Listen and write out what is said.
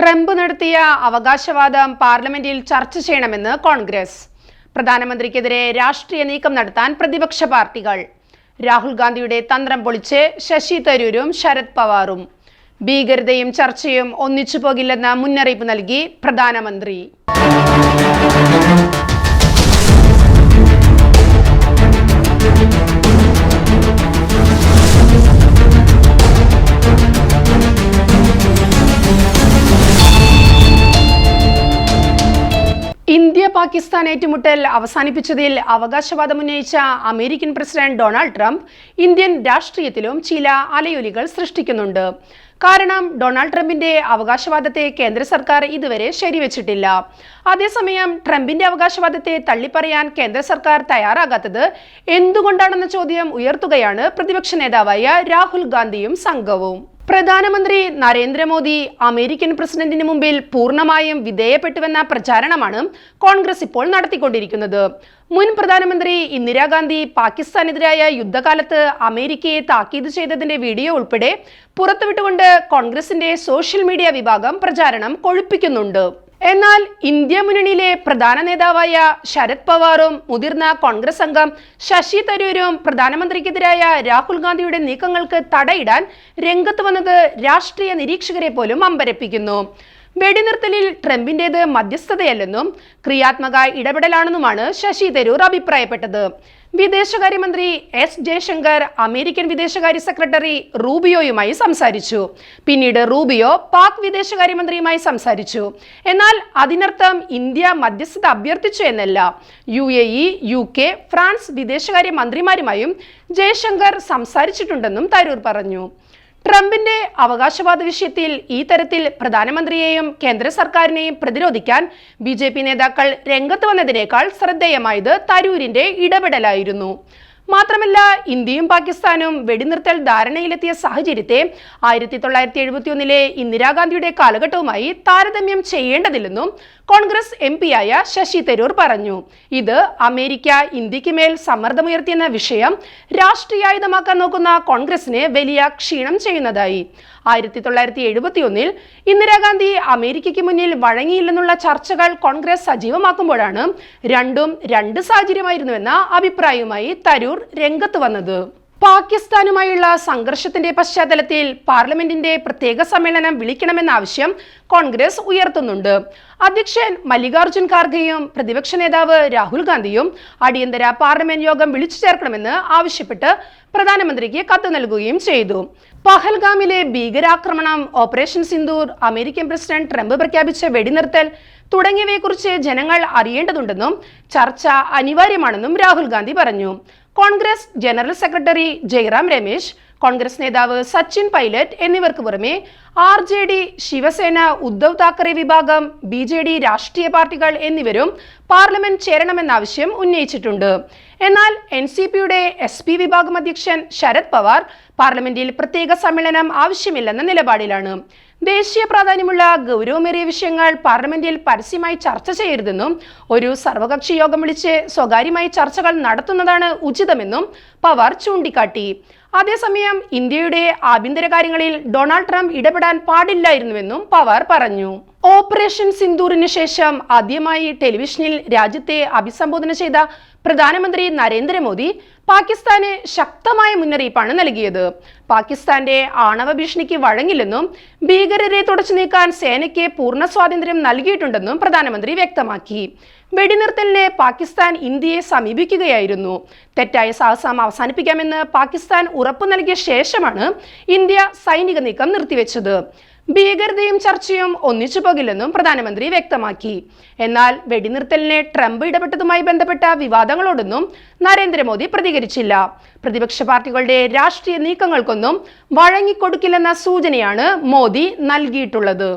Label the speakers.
Speaker 1: Trump നടത്തിയ അവകാശവാദം പാർലമെന്റിൽ ചർച്ച ചെയ്യണമെന്ന് കോൺഗ്രസ്. പ്രധാനമന്ത്രിക്കെതിരെ രാഷ്ട്രീയ നീക്കം നടത്താൻ പ്രതിപക്ഷ പാർട്ടികൾ. രാഹുൽ ഗാന്ധിയുടെ തന്ത്രം പൊളിച്ച് ശശി തരൂരും ശരത് പവാറും. ഭീകരതയും ചർച്ചയും ഒന്നിച്ചു പോകില്ലെന്ന മുന്നറിയിപ്പ് നൽകി പ്രധാനമന്ത്രി. പാകിസ്ഥാൻ ഏറ്റുമുട്ടൽ അവസാനിപ്പിച്ചതിൽ അവകാശവാദം ഉന്നയിച്ച American president Donald Trump Indian രാഷ്ട്രീയത്തിലും ചില അലയൊലികൾ സൃഷ്ടിക്കുന്നുണ്ട്. കാരണം ഡൊണാൾഡ് ട്രംപിന്റെ അവകാശവാദത്തെ കേന്ദ്ര സർക്കാർ ഇതുവരെ ശരിവച്ചിട്ടില്ല. അതേസമയം ട്രംപിന്റെ അവകാശവാദത്തെ തള്ളിപ്പറയാൻ കേന്ദ്ര സർക്കാർ തയ്യാറാകാത്തത് എന്തുകൊണ്ടാണെന്ന ചോദ്യം ഉയർത്തുകയാണ് പ്രതിപക്ഷ നേതാവായ രാഹുൽ ഗാന്ധിയും സംഘവും. പ്രധാനമന്ത്രി നരേന്ദ്രമോദി അമേരിക്കൻ പ്രസിഡന്റിന് മുമ്പിൽ പൂർണമായും വിധേയപ്പെട്ടുവെന്ന പ്രചാരണമാണ് കോൺഗ്രസ് ഇപ്പോൾ നടത്തിക്കൊണ്ടിരിക്കുന്നത്. മുൻ പ്രധാനമന്ത്രി ഇന്ദിരാഗാന്ധി പാകിസ്ഥാനെതിരായ യുദ്ധകാലത്ത് അമേരിക്കയെ താക്കീത് ചെയ്തതിന്റെ വീഡിയോ ഉൾപ്പെടെ പുറത്തുവിട്ടുകൊണ്ട് കോൺഗ്രസിന്റെ സോഷ്യൽ മീഡിയ വിഭാഗം പ്രചാരണം കൊഴുപ്പിക്കുന്നുണ്ട്. എന്നാൽ ഇന്ത്യ മുന്നണിയിലെ പ്രധാന നേതാവായ ശരത് പവാറും മുതിർന്ന കോൺഗ്രസ് അംഗം ശശി തരൂരും പ്രധാനമന്ത്രിക്കെതിരായ രാഹുൽ ഗാന്ധിയുടെ നീക്കങ്ങൾക്ക് തടയിടാൻ രംഗത്ത് വന്നത് രാഷ്ട്രീയ നിരീക്ഷകരെ പോലും അമ്പരപ്പിക്കുന്നു. വെടിനിർത്തലിൽ ട്രംപിന്റേത് മധ്യസ്ഥതയല്ലെന്നും ക്രിയാത്മക ഇടപെടലാണെന്നുമാണ് ശശി തരൂർ അഭിപ്രായപ്പെട്ടത്. വിദേശകാര്യമന്ത്രി എസ് ജയശങ്കർ അമേരിക്കൻ വിദേശകാര്യ സെക്രട്ടറി റൂബിയോയുമായി സംസാരിച്ചു. പിന്നീട് റൂബിയോ പാക് വിദേശകാര്യമന്ത്രിയുമായി സംസാരിച്ചു. എന്നാൽ അതിനർത്ഥം ഇന്ത്യ മധ്യസ്ഥത അഭ്യർത്ഥിച്ചു എന്നല്ല. U A E U K France വിദേശകാര്യ മന്ത്രിമാരുമായും ജയശങ്കർ സംസാരിച്ചിട്ടുണ്ടെന്നും തരൂർ പറഞ്ഞു. ട്രംപിന്റെ അവകാശവാദ വിഷയത്തിൽ ഈ തരത്തിൽ പ്രധാനമന്ത്രിയെയും കേന്ദ്ര സർക്കാരിനെയും പ്രതിരോധിക്കാൻ ബി ജെ പി നേതാക്കൾ രംഗത്ത് വന്നതിനേക്കാൾ ശ്രദ്ധേയമായത് തരൂരിന്റെ ഇടപെടലായിരുന്നു. മാത്രമല്ല ഇന്ത്യയും പാകിസ്ഥാനും വെടിനിർത്തൽ ധാരണയിലെത്തിയ സാഹചര്യത്തെ ആയിരത്തി തൊള്ളായിരത്തി എഴുപത്തിയൊന്നിലെ ഇന്ദിരാഗാന്ധിയുടെ കാലഘട്ടവുമായി താരതമ്യം ചെയ്യേണ്ടതില്ലെന്നും കോൺഗ്രസ് എം പിയായ ശശി തരൂർ പറഞ്ഞു. ഇത് അമേരിക്ക ഇന്ത്യയ്ക്ക് മേൽ സമ്മർദ്ദമുയർത്തിയെന്ന വിഷയം രാഷ്ട്രീയായുധമാക്കാൻ നോക്കുന്ന കോൺഗ്രസിനെ വലിയ ക്ഷീണം ചെയ്യുന്നതായി. ആയിരത്തി തൊള്ളായിരത്തി എഴുപത്തി ഒന്നിൽ ഇന്ദിരാഗാന്ധി അമേരിക്കയ്ക്ക് മുന്നിൽ വഴങ്ങിയില്ലെന്നുള്ള ചർച്ചകൾ കോൺഗ്രസ് സജീവമാക്കുമ്പോഴാണ് രണ്ടും രണ്ട് സാഹചര്യമായിരുന്നുവെന്ന അഭിപ്രായവുമായി തരൂർ രംഗത്ത് വന്നത്. പാകിസ്ഥാനുമായുള്ള സംഘർഷത്തിന്റെ പശ്ചാത്തലത്തിൽ പാർലമെന്റിന്റെ പ്രത്യേക സമ്മേളനം വിളിക്കണമെന്ന ആവശ്യം കോൺഗ്രസ് ഉയർത്തുന്നുണ്ട്. അധ്യക്ഷൻ മല്ലികാർജുൻ ഖാർഗെയും പ്രതിപക്ഷ നേതാവ് രാഹുൽ ഗാന്ധിയും അടിയന്തര പാർലമെന്റ് യോഗം വിളിച്ചു ചേർക്കണമെന്ന് ആവശ്യപ്പെട്ട് പ്രധാനമന്ത്രിക്ക് കത്ത് നൽകുകയും ചെയ്തു. പഹൽഗാമിലെ ഭീകരാക്രമണം operation Sindoor American president Trump പ്രഖ്യാപിച്ച വെടിനിർത്തൽ തുടങ്ങിയവയെക്കുറിച്ച് ജനങ്ങൾ അറിയേണ്ടതുണ്ടെന്നും ചർച്ച അനിവാര്യമാണെന്നും രാഹുൽ ഗാന്ധി പറഞ്ഞു. Congress general secretary Jairam Ramesh Congress നേതാവ് സച്ചിൻ പൈലറ്റ് എന്നിവർക്ക് പുറമെ R J D Shiv Sena Uddhav Thackeray വിഭാഗം ബി ജെ ഡി രാഷ്ട്രീയ പാർട്ടികൾ എന്നിവരും പാർലമെന്റ് ചേരണമെന്ന ആവശ്യം ഉന്നയിച്ചിട്ടുണ്ട്. എന്നാൽ എൻ സി പിയുടെ എസ് പി വിഭാഗം അധ്യക്ഷൻ ശരത് പവാർ പാർലമെന്റിൽ പ്രത്യേക സമ്മേളനം ആവശ്യമില്ലെന്ന നിലപാടിലാണ്. ദേശീയ പ്രാധാന്യമുള്ള ഗൗരവമേറിയ വിഷയങ്ങൾ പാർലമെന്റിൽ പരസ്യമായി ചർച്ച ചെയ്യരുതെന്നും ഒരു സർവകക്ഷി യോഗം വിളിച്ച് സ്വകാര്യമായി ചർച്ചകൾ നടത്തുന്നതാണ് ഉചിതമെന്നും പവാർ ചൂണ്ടിക്കാട്ടി. അതേസമയം ഇന്ത്യയുടെ ആഭ്യന്തര കാര്യങ്ങളിൽ ഡൊണാൾഡ് ട്രംപ് ഇടപെടാൻ പാടില്ലായിരുന്നുവെന്നും പവാർ പറഞ്ഞു. ഓപ്പറേഷൻ സിന്ദൂറിന് ശേഷം ആദ്യമായി ടെലിവിഷനിൽ രാജ്യത്തെ അഭിസംബോധന ചെയ്ത പ്രധാനമന്ത്രി നരേന്ദ്രമോദി പാകിസ്ഥാന് ശക്തമായ മുന്നറിയിപ്പാണ് നൽകിയത്. പാകിസ്ഥാന്റെ ആണവ ഭീഷണിക്ക് വഴങ്ങില്ലെന്നും ഭീകരരെ തുടച്ചു നീക്കാൻ സേനയ്ക്ക് പൂർണ സ്വാതന്ത്ര്യം നൽകിയിട്ടുണ്ടെന്നും പ്രധാനമന്ത്രി വ്യക്തമാക്കി. വെടിനിർത്തലിന് പാകിസ്ഥാൻ ഇന്ത്യയെ സമീപിക്കുകയായിരുന്നു. തെറ്റായ സാഹസം അവസാനിപ്പിക്കാമെന്ന് പാകിസ്ഥാൻ ഉറപ്പു നൽകിയ ശേഷമാണ് ഇന്ത്യ സൈനിക നീക്കം നിർത്തിവെച്ചത്. ഭീകരതയും ചർച്ചയും ഒന്നിച്ചു പോകില്ലെന്നും പ്രധാനമന്ത്രി വ്യക്തമാക്കി. എന്നാൽ വെടിനിർത്തലിനെ ട്രംപ് ഇടപെട്ടതുമായി ബന്ധപ്പെട്ട വിവാദങ്ങളോടൊന്നും നരേന്ദ്രമോദി പ്രതികരിച്ചില്ല. പ്രതിപക്ഷ പാർട്ടികളുടെ രാഷ്ട്രീയ നീക്കങ്ങൾക്കൊന്നും വഴങ്ങിക്കൊടുക്കില്ലെന്ന സൂചനയാണ് മോദി നൽകിയിട്ടുള്ളത്.